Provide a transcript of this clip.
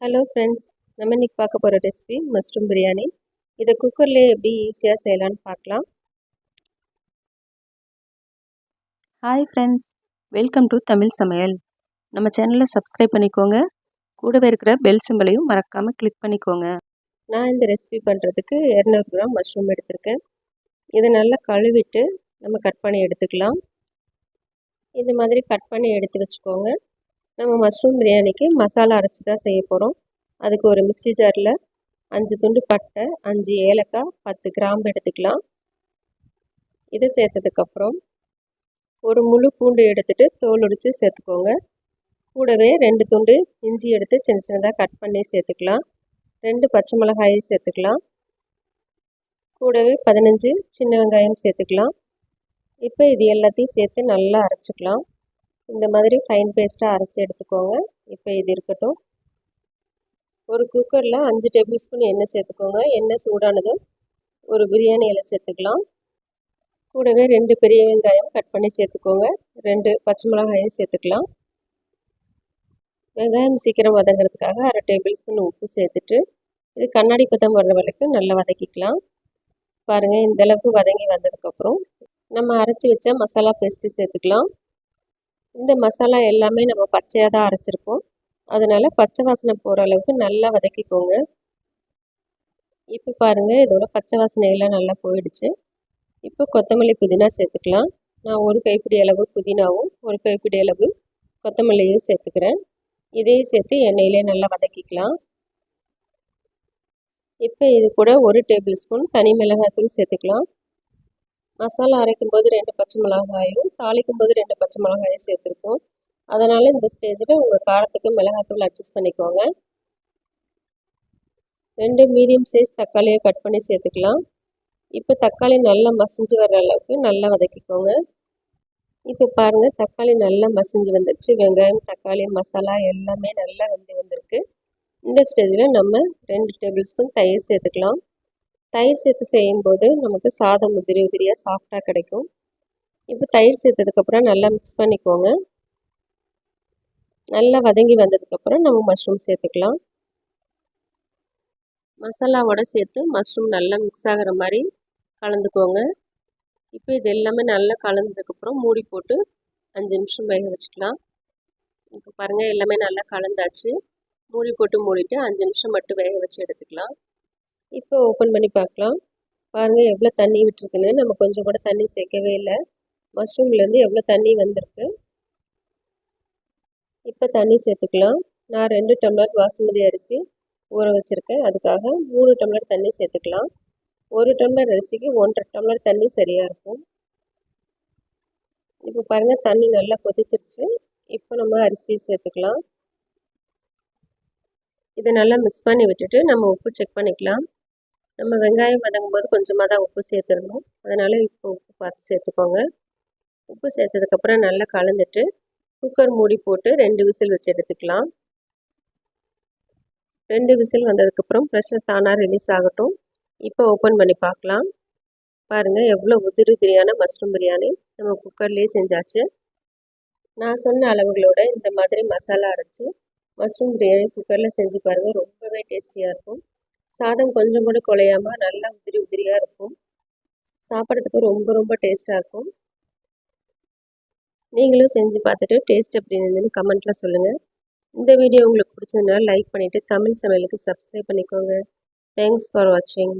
Hello friends நம்ம இன்னைக்கு பார்க்க போகிற ரெசிபி மஷ்ரூம் பிரியாணி இதை குக்கர்லேயே எப்படி ஈஸியாக செய்யலான்னு பார்க்கலாம். Hi friends welcome to Tamil Samayal நம்ம சேனலை சப்ஸ்கிரைப் பண்ணிக்கோங்க. கூடவே இருக்கிற பெல் சிம்பலையும் மறக்காமல் கிளிக் பண்ணிக்கோங்க. நான் இந்த ரெசிபி பண்ணுறதுக்கு இரநூறு கிராம் மஷ்ரூம் எடுத்திருக்கேன். இதை நல்லா கழுவிட்டு நம்ம கட் பண்ணி எடுத்துக்கலாம். இந்த மாதிரி கட் பண்ணி எடுத்து வச்சுக்கோங்க. நம்ம மஷ்ரூம் பிரியாணிக்கு மசாலா அரைச்சி தான் செய்ய போகிறோம் அதுக்கு ஒரு மிக்சி ஜாரில் அஞ்சு துண்டு பட்டை அஞ்சு ஏலக்காய் பத்து கிராம்பு எடுத்துக்கலாம். இதை சேர்த்ததுக்கப்புறம் ஒரு முழு பூண்டு எடுத்துகிட்டு தோல் உடித்து சேர்த்துக்கோங்க. கூடவே ரெண்டு துண்டு இஞ்சி எடுத்து சின்ன சின்னதாக கட் பண்ணி சேர்த்துக்கலாம். ரெண்டு பச்சை மிளகாயை சேர்த்துக்கலாம். கூடவே பதினஞ்சு சின்ன வெங்காயம் சேர்த்துக்கலாம். இப்போ இது எல்லாத்தையும் சேர்த்து நல்லா அரைச்சிக்கலாம். இந்த மாதிரி ஃபைன் பேஸ்ட்டாக அரைச்சி எடுத்துக்கோங்க. இப்போ இது இருக்கட்டும். ஒரு குக்கரில் அஞ்சு டேபிள் ஸ்பூன் எண்ணெய் சேர்த்துக்கோங்க. எண்ணெய் சூடானதும் ஒரு பிரியாணி இலை சேர்த்துக்கலாம். கூடவே ரெண்டு பெரிய வெங்காயம் கட் பண்ணி சேர்த்துக்கோங்க. ரெண்டு பச்சை மிளகாயும் சேர்த்துக்கலாம். வெங்காயம் சீக்கிரம் வதங்கிறதுக்காக அரை டேபிள் ஸ்பூன் உப்பு சேர்த்துட்டு இது கண்ணாடி பதம் வர்ற வரைக்கும் நல்லா வதக்கிக்கலாம். பாருங்கள் இந்தளவுக்கு வதங்கி வந்ததுக்கப்புறம் நம்ம அரைச்சி வச்ச மசாலா பேஸ்ட்டு சேர்த்துக்கலாம். இந்த மசாலா எல்லாமே நம்ம பச்சையாக தான் அரைச்சிருக்கோம். அதனால் பச்சை வாசனை போகிற அளவுக்கு நல்லா வதக்கிக்கோங்க. இப்போ பாருங்கள் இதோட பச்சை வாசனையெல்லாம் நல்லா போயிடுச்சு. இப்போ கொத்தமல்லி புதினா சேர்த்துக்கலாம். நான் ஒரு கைப்பிடி அளவு புதினாவும் ஒரு கைப்பிடி அளவு கொத்தமல்லியும் சேர்த்துக்கிறேன். இதையும் சேர்த்து எண்ணெயிலே நல்லா வதக்கிக்கலாம். இப்போ இது கூட ஒரு டேபிள் ஸ்பூன் தனி மிளகாத்தூள் சேர்த்துக்கலாம். மசாலா அரைக்கும் போது ரெண்டு பச்சை மிளகாயும் தாளிக்கும் போது ரெண்டு பச்சை மிளகாயும் சேர்த்துருக்கோம். அதனால் இந்த ஸ்டேஜில் உங்கள் காரத்துக்கு மிளகாத்தூள் அட்ஜஸ்ட் பண்ணிக்கோங்க. ரெண்டு மீடியம் சைஸ் தக்காளியை கட் பண்ணி சேர்த்துக்கலாம். இப்போ தக்காளி நல்லா மசிஞ்சு வர்ற அளவுக்கு நல்லா வதக்கிக்கோங்க. இப்போ பாருங்கள் தக்காளி நல்லா மசிஞ்சு வந்துடுச்சு வெங்காயம் தக்காளி மசாலா எல்லாமே நல்லா வெந்து வந்திருக்கு. இந்த ஸ்டேஜில் நம்ம ரெண்டு டேபிள் ஸ்பூன் தயிர் சேர்த்துக்கலாம். தயிர் சேர்த்து செய்யும்போது நமக்கு சாதம் உதிரி உதிரியாக சாஃப்டாக கிடைக்கும். இப்போ தயிர் சேர்த்ததுக்கப்புறம் நல்லா மிக்ஸ் பண்ணிக்கோங்க. நல்லா வதங்கி வந்ததுக்கப்புறம் நம்ம மஷ்ரூம் சேர்த்துக்கலாம். மசாலாவோட சேர்த்து மஷ்ரூம் நல்லா மிக்ஸ் ஆகிற மாதிரி கலந்துக்கோங்க. இப்போ இது எல்லாமே நல்லா கலந்ததுக்கப்புறம் மூடி போட்டு அஞ்சு நிமிஷம் வேக வச்சுக்கலாம். இப்போ பாருங்கள் எல்லாமே நல்லா கலந்தாச்சு. மூடி போட்டு மூடிட்டு அஞ்சு நிமிஷம் மட்டும் வேக வச்சு எடுத்துக்கலாம். இப்போ ஓப்பன் பண்ணி பார்க்கலாம். பாருங்கள் எவ்வளோ தண்ணி விட்டுருக்குன்னு. நம்ம கொஞ்சம் கூட தண்ணி சேர்க்கவே இல்லை. மஷ்ரூம்லேருந்து எவ்வளோ தண்ணி வந்திருக்கு? இப்போ தண்ணி சேர்த்துக்கலாம். நான் ரெண்டு டம்ளர் பாசுமதி அரிசி ஊற வச்சுருக்கேன். அதுக்காக மூணு டம்ளர் தண்ணி சேர்த்துக்கலாம். ஒரு டம்ளர் அரிசிக்கு ஒன்றரை டம்ளர் தண்ணி சரியாக இருக்கும். இப்போ பாருங்கள் தண்ணி நல்லா கொதிச்சிருச்சு. இப்போ நம்ம அரிசி சேர்த்துக்கலாம். இதை நல்லா மிக்ஸ் பண்ணி விட்டுட்டு நம்ம உப்பு செக் பண்ணிக்கலாம். நம்ம வெங்காயம் வதங்கும் போது கொஞ்சமாக தான் உப்பு சேர்த்துருந்தோம் அதனால் இப்போ உப்பு பார்த்து சேர்த்துக்கோங்க. உப்பு சேர்த்ததுக்கப்புறம் நல்லா கலந்துட்டு குக்கர் மூடி போட்டு ரெண்டு விசில் வச்சு எடுத்துக்கலாம். ரெண்டு விசில் வந்ததுக்கப்புறம் ப்ரெஷர் தானாக ரிலீஸ் ஆகட்டும். இப்போ ஓப்பன் பண்ணி பார்க்கலாம். பாருங்கள் எவ்வளோ உதிரி உதிரியான மஷ்ரூம் பிரியாணி நம்ம குக்கர்லேயே செஞ்சாச்சு. நான் சொன்ன அளவுகளோட இந்த மாதிரி மசாலா அரைச்சி மஷ்ரூம் பிரியாணி குக்கரில் செஞ்சு பாருங்கள் ரொம்பவே டேஸ்டியாக இருக்கும். சாதம் கொஞ்சம் கூட குலையாமல் நல்லா உதிரி உதிரியாக இருக்கும். சாப்பிட்றதுக்கு ரொம்ப ரொம்ப டேஸ்ட்டாக இருக்கும். நீங்களும் செஞ்சு பார்த்துட்டு டேஸ்ட் எப்படி இருந்ததுன்னு கமெண்ட்டில் சொல்லுங்கள் இந்த வீடியோ உங்களுக்கு பிடிச்சதுனால லைக் பண்ணிவிட்டு தமிழ் சமையலுக்கு சப்ஸ்கிரைப் பண்ணிக்கோங்க. தேங்க்ஸ் ஃபார் வாட்சிங்